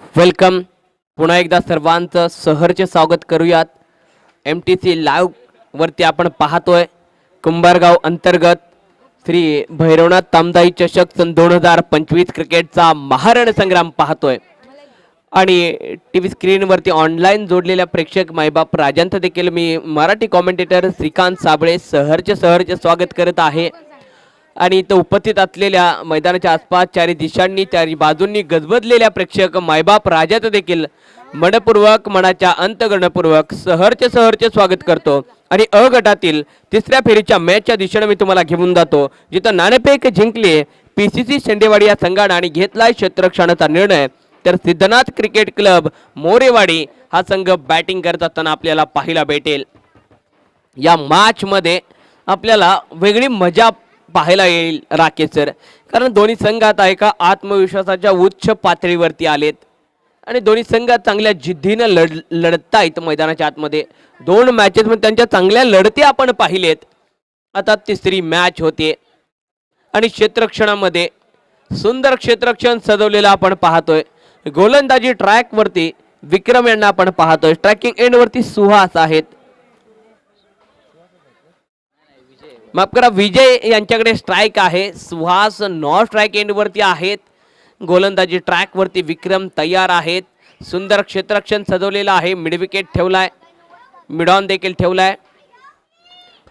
Welcome. पुन्हा एकदा सर्वांचं सहर्ष स्वागत करूयात. एम टी सी लाईव्हवरती आपण पाहतोय कुंभारगाव अंतर्गत श्री भैरवनाथ तामदाई चषक सन दोन हजार पंचवीस क्रिकेटचा महारण संग्राम पाहतोय. आणि टी व्ही स्क्रीनवरती ऑनलाईन जोडलेल्या प्रेक्षक मायबाप राजांचं देखील मी मराठी कॉमेंटेटर श्रीकांत साबळे सहर्ष सहर्ष स्वागत करत आहे. आणि इथं उपस्थित असलेल्या मैदानाच्या आसपास चारी दिशांनी चारी बाजूंनी गजबजलेल्या प्रेक्षक मायबाप राजाचं देखील मनपूर्वक मनाच्या अंतगणपूर्वक सहरचे सहरचे स्वागत करतो. आणि अ गटातील तिसऱ्या फेरीच्या मॅचच्या दिशेनं मी तुम्हाला घेऊन जातो. जिथं नाणेफेक जिंकली पी सी सी शेंडेवाडी या संघानं आणि घेतलाय क्षेत्ररक्षणाचा निर्णय. तर सिद्धनाथ क्रिकेट क्लब मोरेवाडी हा संघ बॅटिंग करत असताना आपल्याला पाहायला भेटेल. या मॅचमध्ये आपल्याला वेगळी मजा पाहायला येईल राकेश सर. कारण दोन्ही संघात आहे एका आत्मविश्वासाच्या उच्च पातळीवरती आलेत. आणि दोन्ही संघात चांगल्या जिद्दीनं लढ लढतायत मैदानाच्या आतमध्ये. दोन मॅचेसमध्ये त्यांच्या चांगल्या लढती आपण पाहिलेत. आता तिसरी मॅच होते. आणि क्षेत्रक्षणामध्ये सुंदर क्षेत्रक्षण सजवलेलं आपण पाहतोय. गोलंदाजी ट्रॅकवरती विक्रम यांना आपण पाहतोय. ट्रॅकिंग एंडवरती सुहास आहेत. माफ करा विजय यांच्याकडे स्ट्राईक आहे. सुहास नॉ स्ट्राईक एंडवरती आहेत. गोलंदाजी ट्रॅकवरती विक्रम तयार आहेत. सुंदर क्षेत्ररक्षण सजवलेलं आहे. मिडविकेट ठेवला ठेवलाय. मिडॉन देखील ठेवलाय.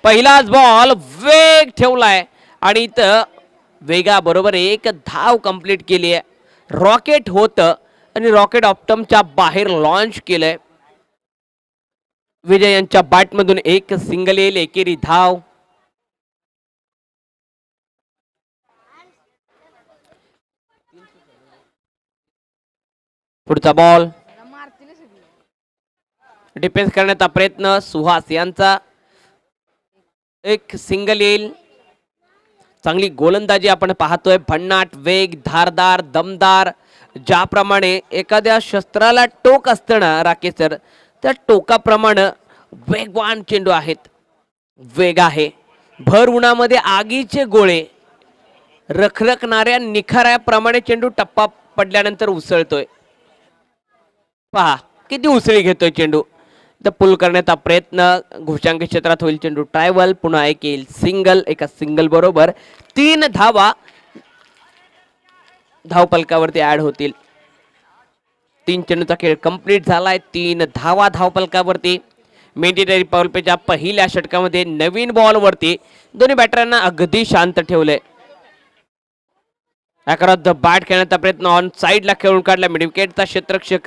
पहिलाच बॉल वेग ठेवलाय. आणि इथं वेगाबरोबर एक धाव कंप्लीट केली आहे. रॉकेट होतं. आणि रॉकेट ऑप्टमच्या बाहेर लॉन्च केलंय. विजय यांच्या बॅटमधून एक सिंगल येईल. एकेरी धाव. पुढचा बॉल डिफेन्स करण्याचा प्रयत्न सुहास यांचा. एक सिंगल येईल. चांगली गोलंदाजी आपण पाहतोय. भन्नाट वेग धारदार दमदार. ज्याप्रमाणे एखाद्या शस्त्राला टोक असतं ना राकेश सर त्या टोकाप्रमाणे वेगवान चेंडू आहेत. वेग आहे. भर उन्हामध्ये आगीचे गोळे. रखरखणाऱ्या निखाऱ्याप्रमाणे चेंडू टप्पा पडल्यानंतर उसळतोय. पहा किती उसळी घेतोय चेंडू? तर पुल करण्याचा प्रयत्न घोषांक क्षेत्रात होईल चेंडू. ट्रायवल पुन्हा एक येईल. सिंगल एका सिंगल बरोबर. तीन धावा धावपलकावरती ऍड होतील. तीन चेंडूचा खेळ कंप्लीट झालाय. तीन धावा धावपलकावरती. मेंटेटरी पावलपेच्या पहिल्या षटकामध्ये नवीन बॉलवरती दोन्ही बॅटरांना अगदी शांत ठेवलंय. द बाट खेळण्याचा प्रयत्न ऑन साईडला खेळून काढला. मिड विकेटचा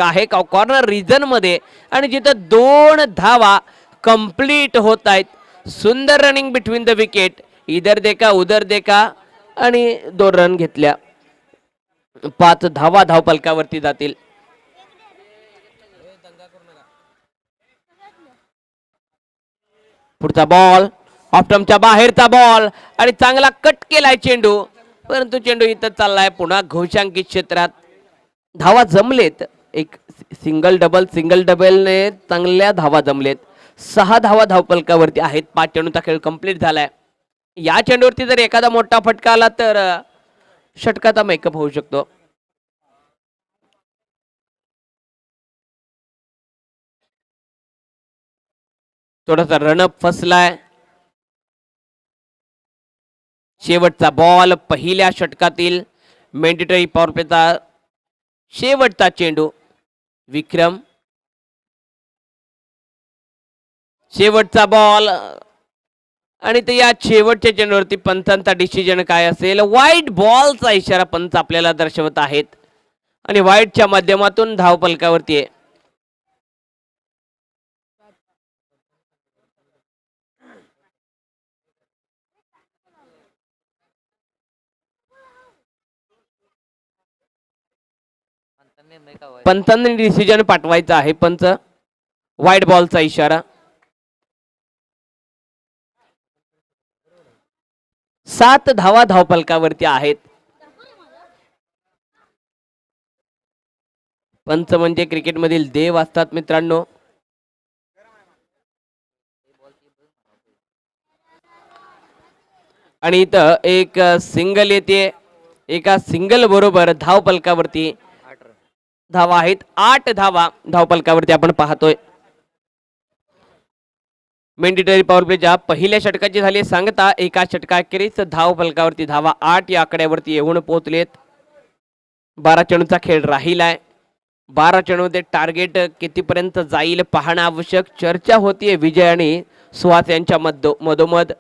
आहे. का कॉर्नर रिजनमध्ये. आणि जिथं दोन धावा कंप्लीट होत आहेत. सुंदर रनिंग बिटवीन द विकेट इधर देखा उधर देखा. आणि दोन रन घेतल्या. पाच धावा धावपलकावरती जातील. पुढचा बॉल ऑप्टमच्या बाहेरचा बॉल आणि चांगला कट केलाय चेंडू. परंतु चेंडू इथं चाललाय. पुन्हा घोषांकित क्षेत्रात धावा जमलेत. एक सिंगल डबल सिंगल डबलने चांगल्या धावा जमलेत. सहा धावा धावपलकावरती आहेत. पाच चेंडूचा खेळ कंप्लीट झालाय. या चेंडूवरती जर एखादा मोठा फटका आला तर षटकाचा मेकअप होऊ शकतो. थोडासा रनअप फसलाय. शेवटचा बॉल पहिल्या षटकातील मेंडेटरी पॉवरप्लेचा शेवटचा चेंडू विक्रम. शेवटचा बॉल आणि ते या शेवटच्या चेंडूवरती पंचांचा डिसिजन काय असेल? वाईट बॉलचा इशारा पंच आपल्याला दर्शवत आहेत. आणि वाईटच्या माध्यमातून धावपलकावरती आहे. पंचांनी डिसिजन पाठवायचा आहे पंच वाईट बॉलचा इशारा. सात धावा धावपलकावरती आहेत. पंच म्हणजे क्रिकेटमधील देव असतात मित्रांनो. आणि इथं एक सिंगल येते. एका सिंगल बरोबर धावपलकावरती धावा आहेत. आठ धावा धावपलकावरती आपण पाहतोय. मेंडिटरी पॉवर प्लेच्या पहिल्या षटकाची झाली सांगता एका षटकाखेरीच धाव फलकावरती धावा आठ या आकड्यावरती येऊन पोहोचलेत. बारा चेंडूचा खेळ राहिलाय. बारा चेंडूमध्ये टार्गेट कितीपर्यंत जाईल पाहणं आवश्यक. चर्चा होतीये विजय आणि सुहास यांच्या मधो मधोमध.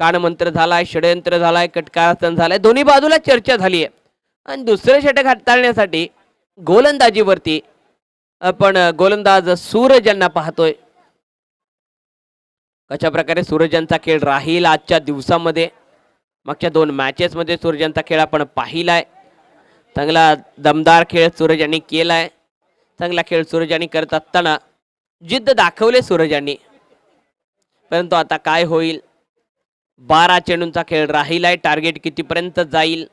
कानमंत्र झालाय षडयंत्र झालाय कटकारस्थान झालाय. दोन्ही बाजूला चर्चा झाली आहे आणि दुसरं षटक हाताळण्यासाठी गोलंदाजीवरती आपण गोलंदाज सूरज यांना पाहतोय. कशा प्रकारे सूरजांचा खेळ राहील आजच्या दिवसामध्ये? मागच्या दोन मॅचेसमध्ये सूरजांचा खेळ आपण पाहिलाय. चांगला दमदार खेळ सूरज यांनी केलाय. चांगला खेळ सूरज यांनी करत असताना जिद्द दाखवले सूरज यांनी. परंतु आता काय होईल? बारा चेंडूंचा खेळ राहिलाय. टार्गेट कितीपर्यंत जाईल?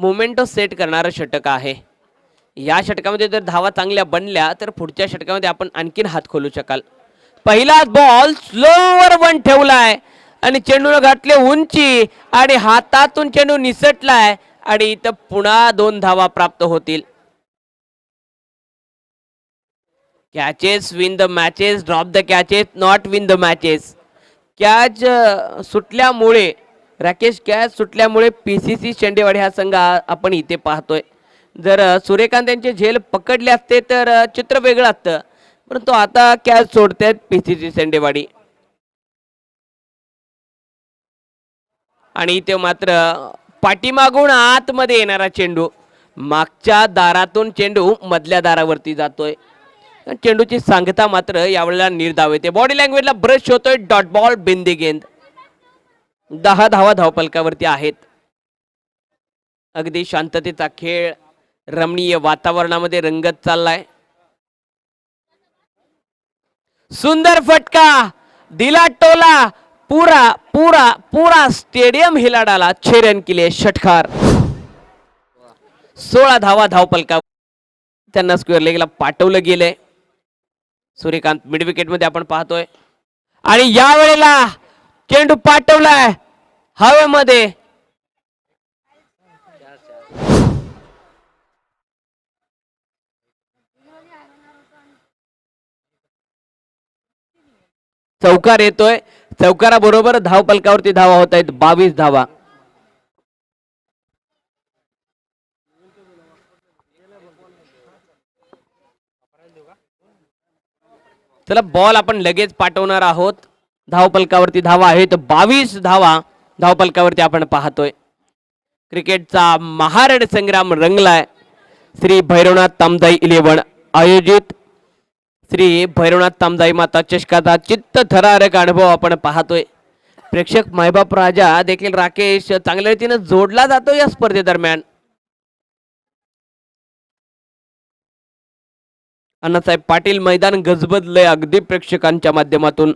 मोमेंटो सेट करणारं षटक आहे. या षटकामध्ये जर धावा चांगल्या बनल्या तर पुढच्या षटकामध्ये आपण आणखीन हात खोलू शकाल. पहिला बॉल स्लोवर वन ठेवलाय. आणि चेंडूला घातले उंची आणि हातातून चेंडू निसटलाय आणि इथं पुन्हा दोन धावा प्राप्त होतील. Catches win the matches drop the catches not win the matches catch सुटल्यामुळे राकेश कॅच सुटल्यामुळे पी सी सी शेंडेवाडी हा संघ आपण इथे पाहतोय. जर सूर्यकांत यांचे झेल पकडले असते तर चित्र वेगळं असतं. परंतु आता कॅच सोडतात पी सी सी शेंडेवाडी. आणि इथे मात्र पाठीमागून आतमध्ये येणारा चेंडू. मागच्या दारातून चेंडू मधल्या दारावरती जातोय. चेंडूची सांगता मात्र यावेळेला निर्धाव येते. बॉडी लँग्वेजला ब्रश होतोय. डॉट बॉल बिंदी गेंद. दहा धावा धावपलकावरती आहेत. अगदी शांततेचा खेळ रमणीय वातावरणामध्ये रंगत चाललाय. सुंदर फटका दिला टोला पुरा पुरा पुरा स्टेडियम हिलाडाला छेरन केले षटकार. सोळा धावा धावपलका त्यांना स्क्वेअर लेगला पाठवलं गेलंय. सूर्यकांत मिडविकेटमध्ये आपण पाहतोय. आणि या वेळेला चेंडू पाठवलाय हवेमध्ये. चौकार येतोय. चौकाराबरोबर धाव पलकावरती धावा होत आहेत. बावीस धावा. चला बॉल आपण लगेच पाठवणार आहोत. धावपलकावरती धावा आहेत बावीस धावा धावपलकावरती आपण पाहतोय. क्रिकेटचा महारड संग्राम रंगलाय. श्री भैरवनाथ तामदाई इलेव्हन आयोजित. श्री भैरवनाथ तामदाई माता चषकाचा चित्त थरारक अनुभव आपण पाहतोय. प्रेक्षक मायबाप राजा देखील राकेश चांगल्या रीतीनं जोडला जातो या स्पर्धेदरम्यान अण्णासाहेब पाटील मैदान गजबजलंय अगदी प्रेक्षकांच्या माध्यमातून.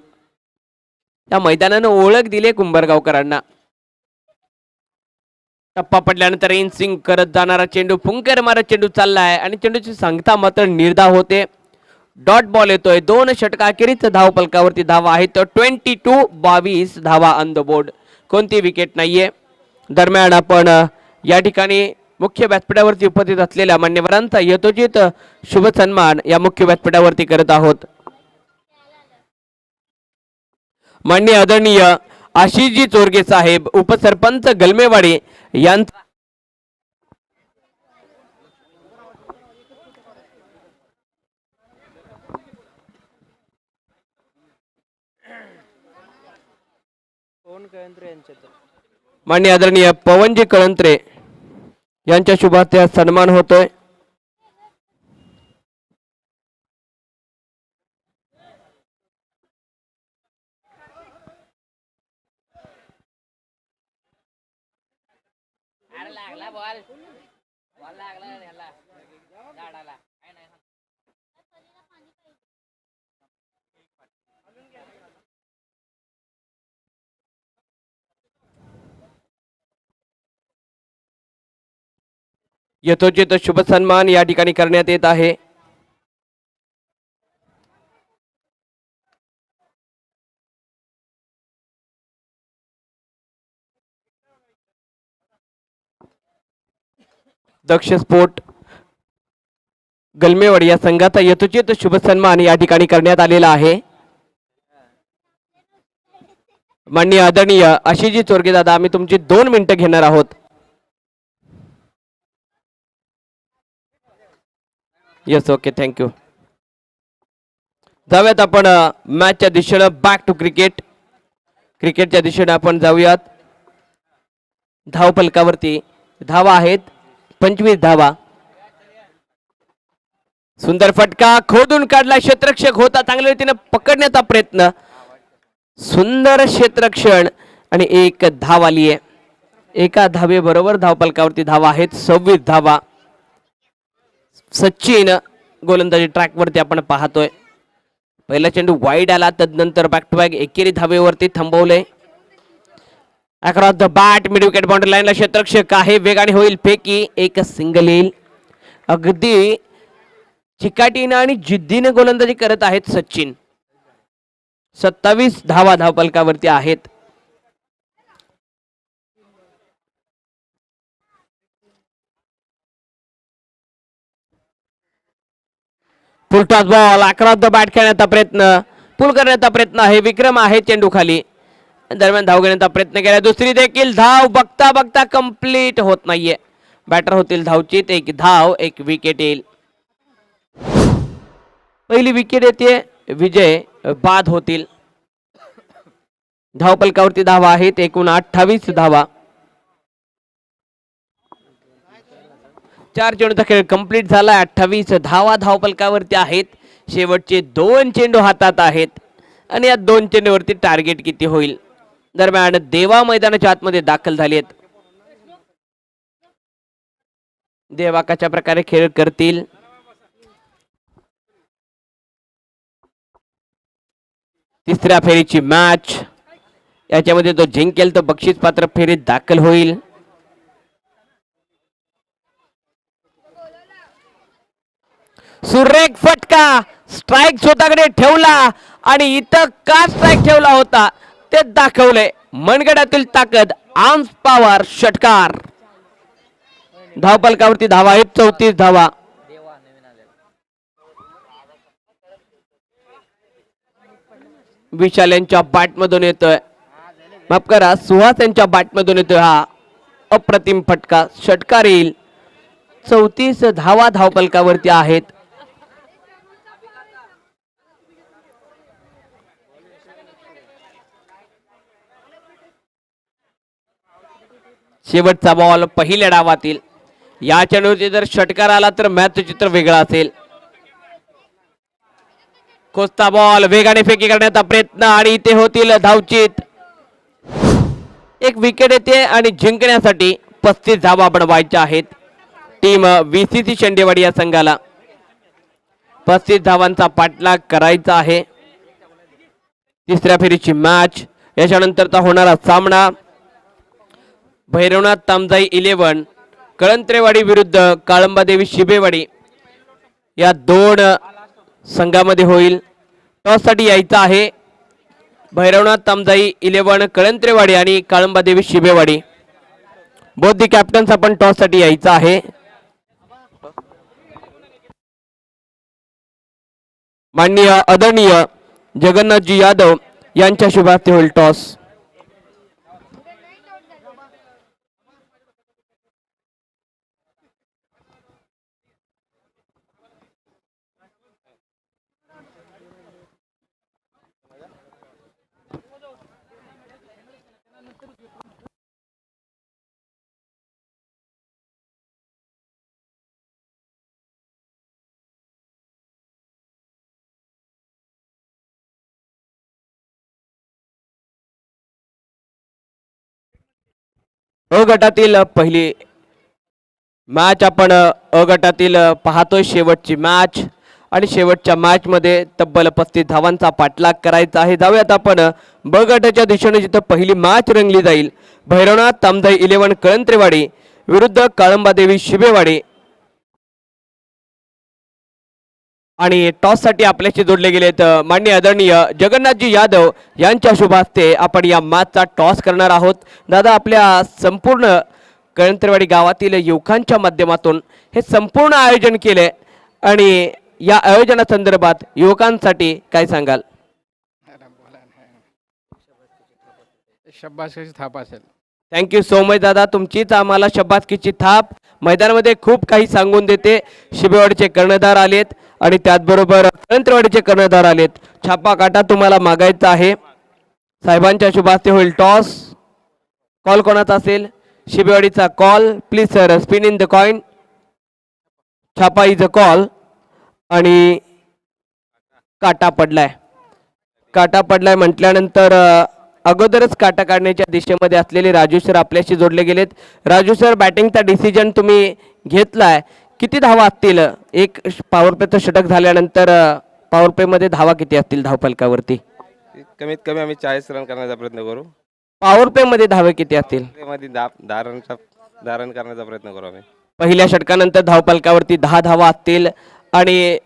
या मैदानानं ओळख दिली कुंभारगावकरांना. टप्पा पडल्यानंतर इन सिंग करत जाणारा चेंडू फुंकर मारत चेंडू चालला आहे आणि चेंडूची सांगता मात्र निर्धाव होते. डॉट बॉल येतोय. दोन षटकाखेरीच धाव पलकावरती धावा तर ट्वेंटी टू बावीस धावा ऑन द बोर्ड. कोणती विकेट नाहीये. दरम्यान आपण या ठिकाणी मुख्य व्यासपीठावरती उपस्थित असलेल्या मान्यवरांचा यथोचित शुभ सन्मान या मुख्य व्यासपीठावरती करत आहोत. मान्य आदरणीय आशिषजी चोरगे साहेब उपसरपंच गलमेवाडी यांचा मान्य आदरणीय पवनजी कळंत्रे यांच्या शुभार्थे सन्मान होतोय. यथोचित शुभ सन्मान या ठिकाणी करण्यात येत आहे. दक्ष स्पोर्ट गलमेवाडी या संघाचा यथोचित शुभ सन्मान या ठिकाणी करण्यात आलेला आहे. माननीय आदरणीय जी चोरगे दादा आम्ही तुमची दोन मिनिटं घेणार आहोत. येस ओके थँक्यू जाऊयात आपण मॅचच्या दिशेनं बॅक टू क्रिकेट क्रिकेटच्या दिशेनं आपण जाऊयात. धावपलकावरती धावा आहेत. पंचवीस धावा. सुंदर फटका. खोदून काढला. क्षेत्रक्षक होता. चांगल्या रीतीनं पकडण्याचा प्रयत्न. सुंदर क्षेत्रक्षण आणि एक धाव आली आहे एका धावेबरोबर धावपलकावरती धावा आहेत. सव्वीस धावा. सचिन गोलंदाजी ट्रॅकवरती आपण पाहतोय. पहिला चेंडू वाईड आला तदनंतर बॅक टू बॅक एकेरी धावेवरती थांबवले across the bat mid wicket boundary लाईनला क्षेत्रक्षक आहे. वेगाने होईल फेकी एक सिंगल येईल. अगदी चिकाटीनं आणि जिद्दीनं गोलंदाजी करत आहेत सचिन. सत्तावीस धावा धावपलकावरती आहेत. Full toss ball across the bat खेळण्याचा प्रयत्न पुल करण्याचा प्रयत्न आहे विक्रम आहे चेंडू खाली दरम्यान धाव घेण्याचा प्रयत्न केला. दुसरी देखील धाव बघता बघता कंप्लीट होत नाहीये. बॅटर होतील धावचीत एक धाव एक विकेट येईल. पहिली विकेट येते विजय बाद होतील. धावपलकावरती धावा आहेत एकूण अठ्ठावीस धावा. चार चेंडूचा खेळ कंप्लीट झाला अठ्ठावीस धावा धावपलकावरती आहेत. शेवटचे दोन चेंडू हातात आहेत. आणि या दोन चेंडूवरती टार्गेट किती होईल? दरम्यान देवा मैदानाच्या आतमध्ये दाखल झाले आहेत देवा कशा प्रकारे खेळ करतील? तिसऱ्या फेरीची मॅच याच्यामध्ये जो जिंकेल तो बक्षीस पात्र फेरीत दाखल होईल. सुरेख फटका. स्ट्राईक स्वतःकडे ठेवला आणि इथं का स्ट्राईक ठेवला होता ते दाखवले. मनगडातील ताकद आर्म्स पॉवर षटकार. धावपलकावरती धावा आहेत चौतीस धावा. विशाल यांच्या बॅटमधून येतोय. माफ करा सुहास यांच्या बॅटमधून येतोय हा. अप्रतिम फटका षटकार येईल. चौतीस धावा धावपलकावरती आहेत. शेवटचा बॉल पहिल्या डावातील. या चेंडूवरती जर षटकार आला तर मॅच चित्र वेगळं असेल. कोस्ता बॉल वेगाने फेकी करण्याचा प्रयत्न आणि इथे होतील धावचीत. एक विकेट येते आणि जिंकण्यासाठी पस्तीस धावा बनवायच्या आहेत. टीम व्हीसीसी शेंडेवाडी या संघाला. पस्तीस धावांचा पाठलाग करायचा आहे. तिसऱ्या फेरीची मॅच याच्यानंतरचा होणारा सामना. भैरवनाथ तामजाई इलेव्हन कळंत्रेवाडी विरुद्ध काळंबादेवी शिबेवाडी या दोन संघामध्ये होईल. टॉससाठी यायचं आहे भैरवनाथ तामजाई इलेव्हन कळंत्रेवाडी आणि काळंबादेवी शिबेवाडी. बोध दी कॅप्टन्स आपण टॉससाठी यायचं आहे. माननीय आदरणीय जगन्नाथजी यादव यांच्या शुभास्ते होईल टॉस. अ गटातील पहिली मॅच आपण अ गटातील पाहतोय शेवटची मॅच आणि शेवटच्या मॅचमध्ये तब्बल पस्तीस धावांचा पाठलाग करायचा आहे. जाऊयात आपण ब गटाच्या दिशेने जिथं पहिली मॅच रंगली जाईल. भैरवनाथ तामदाई इलेव्हन कळंत्रेवाडी. विरुद्ध काळंबादेवी शिबेवाडी. आणि टॉससाठी आपल्याशी जोडले गेलेत अ, माननीय आदरणीय जगन्नाथजी यादव यांच्या शुभास्ते आपण या मॅचचा टॉस करणार आहोत. दादा आपल्या संपूर्ण कळंतरवाडी गावातील युवकांच्या माध्यमातून हे संपूर्ण आयोजन केले आणि या आयोजनासंदर्भात युवकांसाठी काय सांगाल? शब्बास थाप असेल. थँक्यू सो मच दादा. तुमचीच आम्हाला शब्बासकीची थाप. मैदानामध्ये खूप काही सांगून देते. शिबेवाडीचे कर्णधार आलेत आणि त्याचबरोबर कळंतरवाडीचे कर्णधार आलेत. छापा काटा तुम्हाला मागायचा आहे. साहेबांच्या शुभास्ते होईल टॉस. कॉल कोणाचा असेल? शिबेवाडीचा call. Please sir spin in the coin छापा इज अ कॉल आणि काटा पडलाय. काटा पडलाय म्हटल्यानंतर अगोदरच काटा काढण्याच्या दिशेमध्ये असलेले राजू सर आपल्याशी जोडले गेलेत. राजू सर बॅटिंगचा डिसिजन तुम्ही घेतलाय. किती धावा असतील? एक पॉवर प्लेचं षटक झाल्यानंतर पॉवर प्लेमध्ये धावा किती असतील धावफलकावरती कमीत कमी आम्ही चाळीस रन करण्याचा प्रयत्न करू. पॉवर प्लेमध्ये धावे किती असतील? मध्ये दहा दहा रनचा दहा रन करण्याचा प्रयत्न करू आम्ही. पहिल्या षटकानंतर धावफलकावरती दहा धावा असतील आणि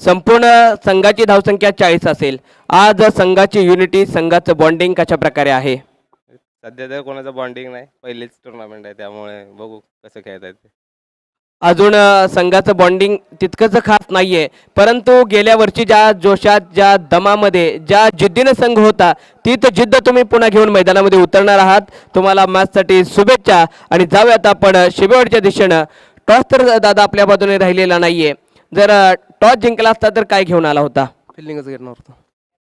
संपूर्ण संघाची धावसंख्या चाळीस असेल. आज संघाची युनिटी संघाचं बॉन्डिंग कशा प्रकारे आहे? सध्या तर कोणाचं बॉन्डिंग नाही. पहिलीच टुर्नामेंट आहे त्यामुळे बघू कसं खेळता येते. अजून अ, संघाचं बॉन्डिंग तितकंच खास नाहीये परंतु गेल्या वर्षी ज्या जोशात ज्या दमामध्ये ज्या जिद्दीने संघ होता तीच जिद्द तुम्ही पुन्हा घेऊन मैदानामध्ये उतरणार आहात. तुम्हाला मॅचसाठी शुभेच्छा आणि जाऊयात आपण शिबेवाडच्या दिशेनं. टॉस तर दादा आपल्या बाजूने राहिलेला नाहीये. जर टॉस जिंकला असता तर काय घेऊन आला होता? फिल्डिंगच घेणार होतो.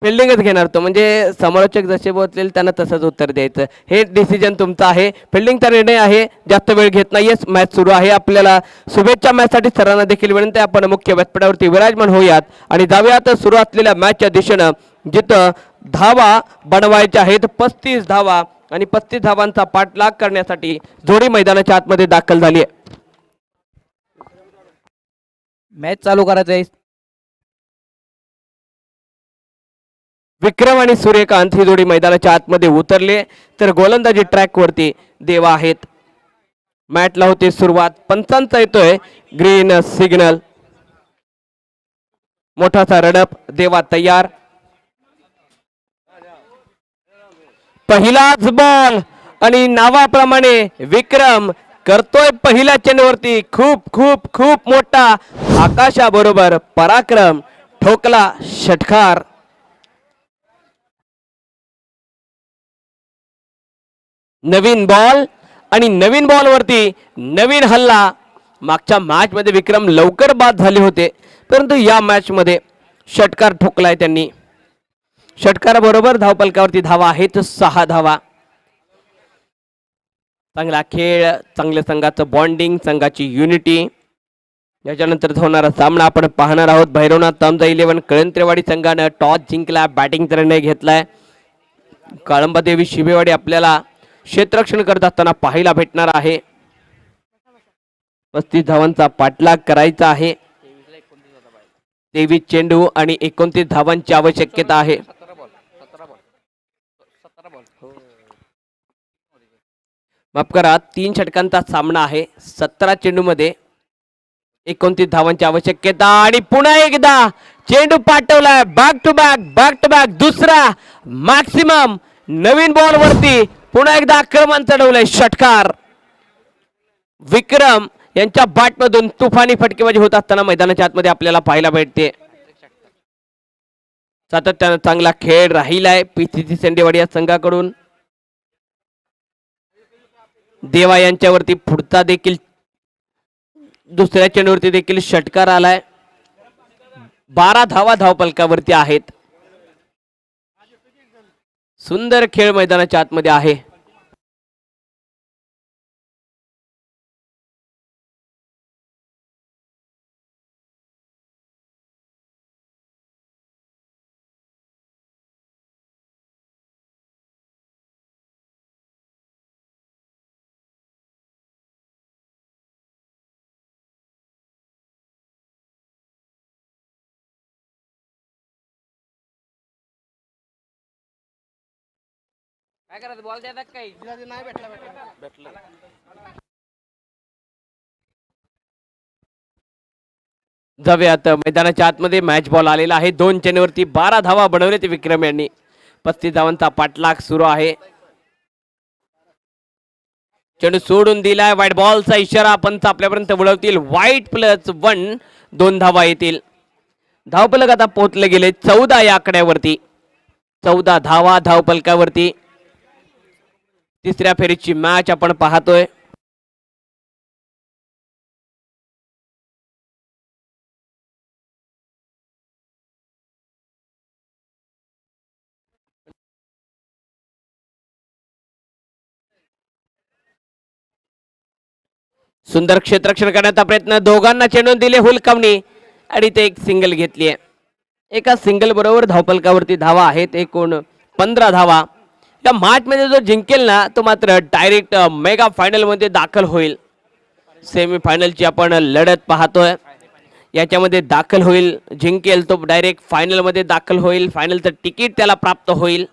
फिल्डिंगच घेणार तो म्हणजे समालोचक जसे बोलतील त्यांना तसंच उत्तर द्यायचं. हे डिसिजन तुमचं आहे. फिल्डिंगचा निर्णय आहे. जास्त वेळ घेत नाहीये मॅच सुरू आहे. आपल्याला शुभेच्छा मॅचसाठी सरांना देखील विनंती. आपण मुख्य व्यासपीठावरती विराजमान होऊयात. आणि जाऊयात. सुरू असलेल्या मॅचच्या दिशेनं जिथं धावा बनवायच्या आहेत पस्तीस धावा आणि पस्तीस धावांचा पाठलाग करण्यासाठी जोडी मैदानाच्या आतमध्ये दाखल झाली आहे. मॅच चालू करायचं आहे. विक्रम आणि सूर्यकांत ही जोडी मैदानाच्या आतमध्ये उतरले तर गोलंदाजी ट्रॅकवरती देवा आहेत. मॅटला होते सुरुवात पंचांचा येतोय ग्रीन सिग्नल मोठासा रडप देवा तयार. पहिलाच बॉल आणि नावाप्रमाणे विक्रम करतोय पहिल्या चेंडूवरती खूप खूप खूप मोठा आकाशाबरोबर पराक्रम ठोकला षटकार. नवीन बॉल आणि नवीन बॉलवरती नवीन हल्ला. मागच्या मॅच मध्ये विक्रम लवकर बाद झाले होते परंतु या मॅच मध्ये षटकार ठोकलाय त्यांनी. षटकाराबरोबर धावपलकावरती धावा आहेत सहा धावा. चांगला खेळ चांगल्या संघाचं बॉन्डिंग संघाची युनिटी याच्यानंतर होणारा सामना आपण पाहणार आहोत. भैरवनाथ तामजा इलेव्हन कळंत्रेवाडी संघानं टॉस जिंकला बॅटिंगचा निर्णय घेतलाय. काळंबादेवी शिबेवाडी आपल्याला क्षेत्ररक्षण करत असताना पाहायला भेटणार आहे. पस्तीस धावांचा पाठलाग करायचा आहे. तेवीस चेंडू आणि एकोणतीस धावांची आवश्यकता आहे. माफ करा तीन षटकांचा सामना आहे. सतरा चेंडूमध्ये एकोणतीस धावांची आवश्यकता आणि पुन्हा एकदा चेंडू पाठवलाय. Back to back back to back दुसरा मॅक्सिमम नवीन बॉल वरती पुन्हा एकदा आक्रमण चढवलंय षटकार. विक्रम यांच्या बॅटमधून तुफानी फटकेबाजी होत असताना मैदानाच्या आतमध्ये आपल्याला पाहायला भेटते. सातत्यानं चांगला खेळ राहिलाय. पीसीसी सेंडेवाडी या संघाकडून. देवा यांच्यावरती पुढचा देखील दुसऱ्या चेंडूवरती देखील षटकार आलाय. बारा धावा धावपलकावरती आहेत. सुंदर खेळ मैदानाच्या आतमध्ये आहे. जाऊयात. मैदानाच्या आतमध्ये मॅच बॉल आलेला आहे. दोन चेंडूवरती बारा धावा बनवले ते विक्रम यांनी. पस्तीस धावांचा पाठलाग सुरू आहे. चेंडू सोडून दिलाय. व्हाईट बॉलचा इशारा पंच आपल्यापर्यंत वळवतील. व्हाईट प्लस वन दोन धावा येतील. धावपलक आता पोहोचले गेले. चौदा या आकड्यावरती. चौदा धावा धावपलकावरती. तिसऱ्या फेरीची मॅच आपण पाहतोय. सुंदर क्षेत्रक्षण करण्याचा प्रयत्न. दोघांना चेंडून दिले हुलकावणी आणि ते एक सिंगल घेतली आहे एका सिंगल बरोबर धावपलकावरती धावा आहेत. एकूण पंधरा धावा या मार्चमध्ये जो जिंकेल ना तो मात्र डायरेक्ट मेगा फायनलमध्ये दाखल होईल. सेमीफायनलची आपण लढत पाहतोय. याच्यामध्ये दाखल होईल. जिंकेल तो डायरेक्ट फायनलमध्ये दाखल होईल. फायनलचं तिकीट त्याला प्राप्त होईल.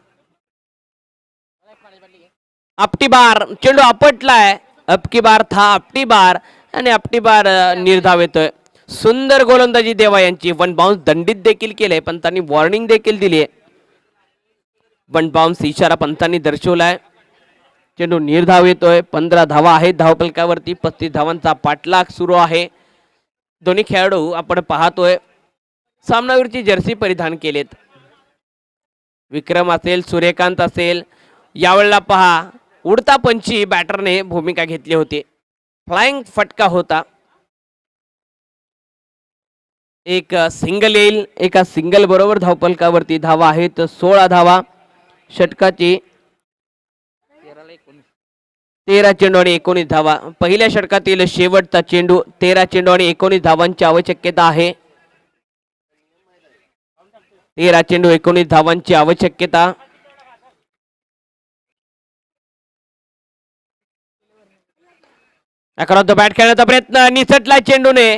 आपटी बार चेंडू आपटलाय. अपकी बार था आपटी बार आणि आपटी बार निर्धाव येतोय. सुंदर गोलंदाजी देवा यांची. वन बाउन्स दंडित देखील केले त्यांनी वॉर्निंग देखील दिली आहे वन बाउन्स इशारा पंथांनी दर्शवलाय. चेंडू निर्धाव येतोय. पंधरा धावा आहेत. धावपलकावरती पस्तीस धावांचा पाठलाग सुरू आहे. दोन्ही खेळाडू आपण पाहतोय. सामनावीरची जर्सी परिधान केलेत. विक्रम असेल सूर्यकांत असेल यावेळेला पहा उडता पंची बॅटरने भूमिका घेतली होती. फ्लाइंग फटका होता. एक सिंगल येईल. एका सिंगल बरोबर धावपलकावरती धावा आहेत. सोळा धावा. षटकाची तेरा चेंडू आणि एकोणीस धावा. पहिल्या षटकातील शेवटचा चेंडू तेरा चेंडू आणि एकोणीस धावांची आवश्यकता आहे. तेरा चेंडू एकोणीस धावांची आवश्यकता. अकरा बॅट खेळण्याचा प्रयत्न. निसटला चेंडूने.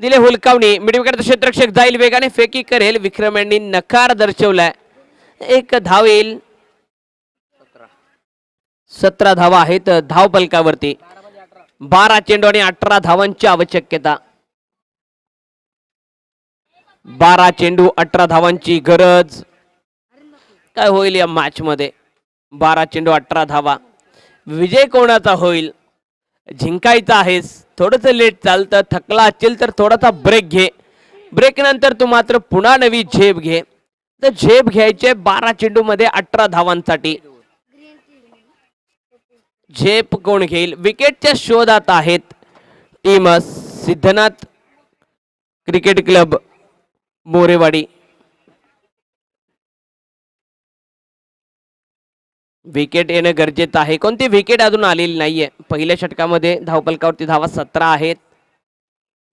दिले हुलकावणी. मिडविकेटचा क्षेत्ररक्षक जाईल वेगाने. फेकी करेल विक्रम यांनी नकार दर्शवलाय. एक धाव येईल. सतरा धावा आहेत धाव पलकावरती. बारा चेंडू आणि अठरा धावांची आवश्यकता. बारा चेंडू अठरा धावांची गरज. काय होईल या मॅच मध्ये बारा चेंडू अठरा धावा. विजय कोणाचा होईल? जिंकायचा आहेस. थोडंसं लेट चालतं. थकला असेल तर थोडासा ब्रेक घे. ब्रेक नंतर तू मात्र पुन्हा नवी झेप घे. तर झेप घ्यायचे बारा चेंडू मध्ये अठरा धावांसाठी. झेप कोण घेईल? विकेटच्या शोधात आहेत team Siddhnath cricket club Morewadi. Wicket येणं गरजेचं आहे. कोणती विकेट अजून आलेली नाहीये. पहिल्या षटकामध्ये धावपलकावरती धावा सतरा आहेत.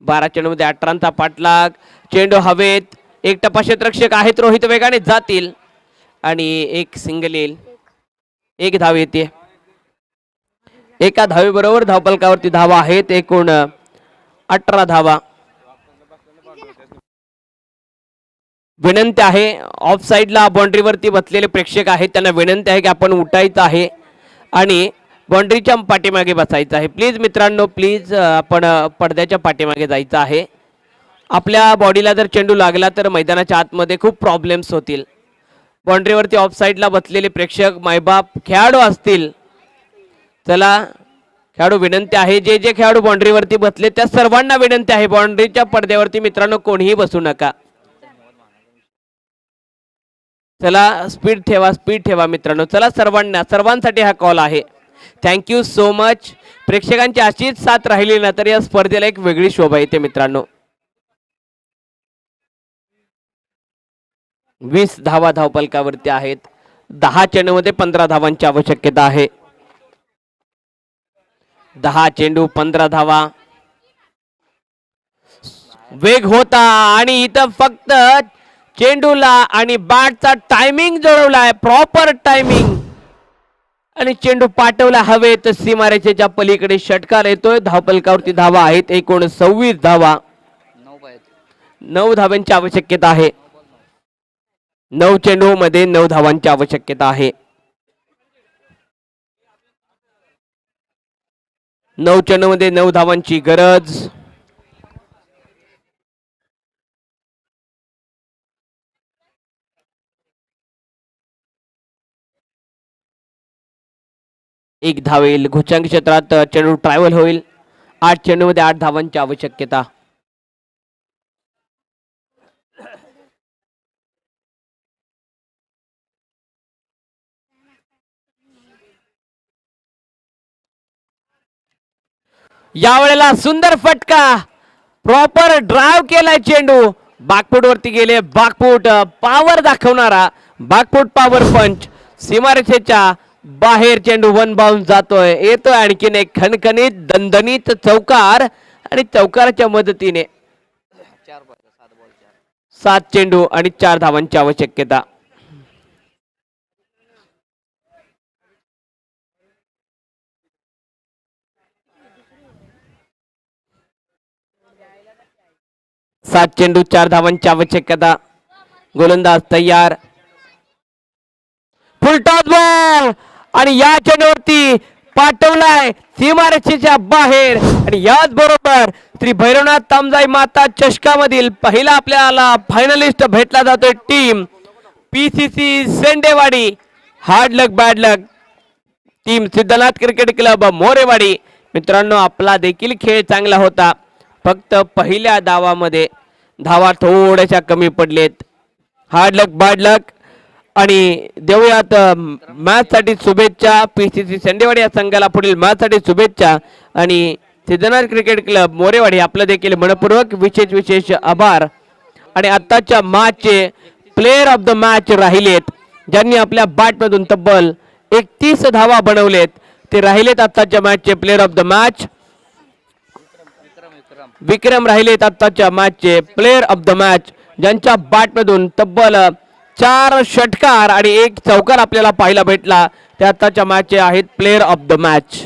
बारा चेंडूमध्ये अठरांचा पाठलाग. चेंडू हवेत. एक टप्पा क्षेत्ररक्षक आहेत रोहित वेगाने जातील. आणि एक सिंगल येईल. एक धाव येते. एका धावेबरोबर धावपलकावरती धावा आहेत. एकूण अठरा धावा. विनंती आहे ऑफ साईडला बाउंड्रीवरती बसलेले प्रेक्षक आहेत. त्यांना विनंती आहे की आपण उठायचं आहे आणि बाउंड्रीच्या पाठीमागे बसायचं आहे. प्लीज मित्रांनो प्लीज आपण पडद्याच्या पाठीमागे जायचं आहे. आपल्या बॉडीला जर चेंडू लागला तर मैदानाच्या आतमध्ये खूप प्रॉब्लेम्स होतील. बाउंड्रीवरती ऑफ साईडला बसलेले प्रेक्षक मायबाप खेळाडू असतील. चला खेळाडू विनंती आहे जे जे खेळाडू बाउंड्रीवरती बसले त्या सर्वांना विनंती आहे बाउंड्रीच्या पडद्यावरती मित्रांनो कोणीही बसू नका. चला स्पीड ठेवा स्पीड ठेवा मित्रांनो. चला सर्वांना सर्वांसाठी हा कॉल आहे. थँक्यू सो मच प्रेक्षकांची अशीच साथ राहिली ना तर या स्पर्धेला एक वेगळी शोभा येते मित्रांनो. वीस धावा धावपलकावरती आहेत. दहा चेंडूमध्ये पंधरा धावांची आवश्यकता आहे. दहा चेंडू पंधरा धावा. वेग होता आणि इथं फक्त चेंडूला आणि बॅटचा टायमिंग जुळवलाय. प्रॉपर टायमिंग आणि चेंडू पाठवला हवेत. सीमारेषेच्या पलीकडे षटकार येतोय. धावपलकावरती धावा आहेत. एकूण सव्वीस धावा नऊ धावांची आवश्यकता आहे. नऊ चेंडू मध्ये नऊ धावांची आवश्यकता आहे. नऊ चेंडू मध्ये नऊ धावांची गरज. एक धावेल. घोचांग क्षेत्रात चेंडू ट्रॅव्हल होईल. आठ चेंडूमध्ये आठ धावांची आवश्यकता. यावेळेला सुंदर फटका. प्रॉपर ड्राईव्ह केलाय चेंडू. बागपूट वरती गेले. बागपूट पावर दाखवणारा बागपूट पॉवर पंच सीमारेषेच्या बाहेर चेंडू वन बाउन्स जातोय. येतोय आणखीन एक खणखणीत दणदणीत चौकार आणि चौकाराच्या मदतीने. सात चेंडू आणि चार धावांची आवश्यकता. सात चेंडू चार धावांची आवश्यकता गोलंदाज तयार. Full toss ball! आणि या चेंडूवरती पाठवलाय सीमारेषेच्या बाहेर. आणि याच बरोबर श्री भैरवनाथ तामजाई माता चषकामधील पहिला आपल्याला फायनलिस्ट भेटला जातोय team P C C Sendewadi hard luck bad luck team Siddhnath cricket club Morewadi. मित्रांनो आपला देखील खेळ चांगला होता. फक्त पहिल्या धावामध्ये धावा थोड्याशा कमी पडलेत. हार्ड लक बॅड लक आणि देऊयात मॅचसाठी शुभेच्छा. पी सी सी संडेवाडी या संघाला पुढील मॅचसाठी शुभेच्छा. आणि सिद्धनाथ क्रिकेट क्लब मोरेवाडी आपलं देखील मनपूर्वक विशेष विशेष आभार. आणि आत्ताच्या मॅचचे प्लेअर ऑफ द मॅच राहिलेत ज्यांनी आपल्या बॅटमधून तब्बल एकतीस धावा बनवलेत. ते राहिलेत आत्ताच्या मॅचचे player of the match Vikram राहिलेत आत्ताच्या मॅचचे प्लेअर ऑफ द मॅच ज्यांच्या बॅटमधून तब्बल चार षटकार आणि एक चौकार आपल्याला पाहायला भेटला. ते आत्ताच्या मॅचचे आहेत प्लेअर ऑफ द मॅच